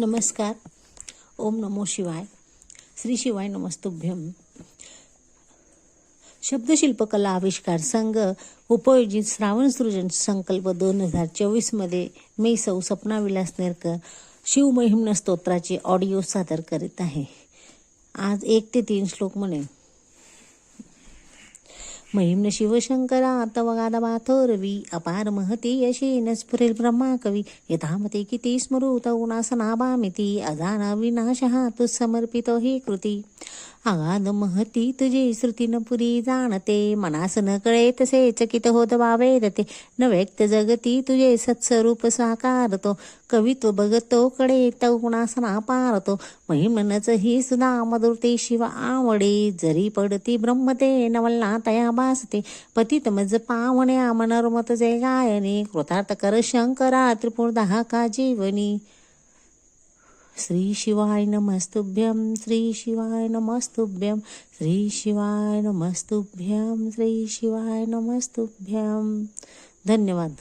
नमस्कार. ओम नमो शिवाय. श्री शिवाय नमस्तुभ्यम. शब्दशिल्पकला आविष्कार संघ उपयोजित श्रावण सृजन संकल्प दोन हजार चोवीसमध्ये मी सौ सपना विलास नेरकर शिवमहिम्न स्तोत्राचे ऑडिओ सादर करीत आहे. आज एक ते तीन श्लोक म्हणे महिम्न शिवशङ्करा तवगादवाथोरवी अपार महती यशेन स्फुरेल ब्रह्मा कवी यथामते किती स्मरुत उनासनाभामिती अजान विनाशः तु समर्पितो हि कृती। आगाध महती तुझी श्रुतीन पुरी जाणते मनास न कळे तसे चकित होत वावेदते न व्यक्त जगती तुझे सत्स्वरूप साकारतो कवित्व बघतो कडे तवनासना पारतो. महिमनच ही सुधा मधुरते शिव आवडे जरी पडती ब्रह्मते नवलना तया भासते. पतित मज पावण्या मनोरमत जे गायने कृतार्थ कर शंकरा त्रिपुर दहा का जीवनी. श्रीशिवाय नमस्तुभ्यं श्रीशिवाय नमस्तुभ्यं श्रीशिवाय नमस्तुभ्यं श्रीशिवाय नमस्तुभ्यं. धन्यवाद.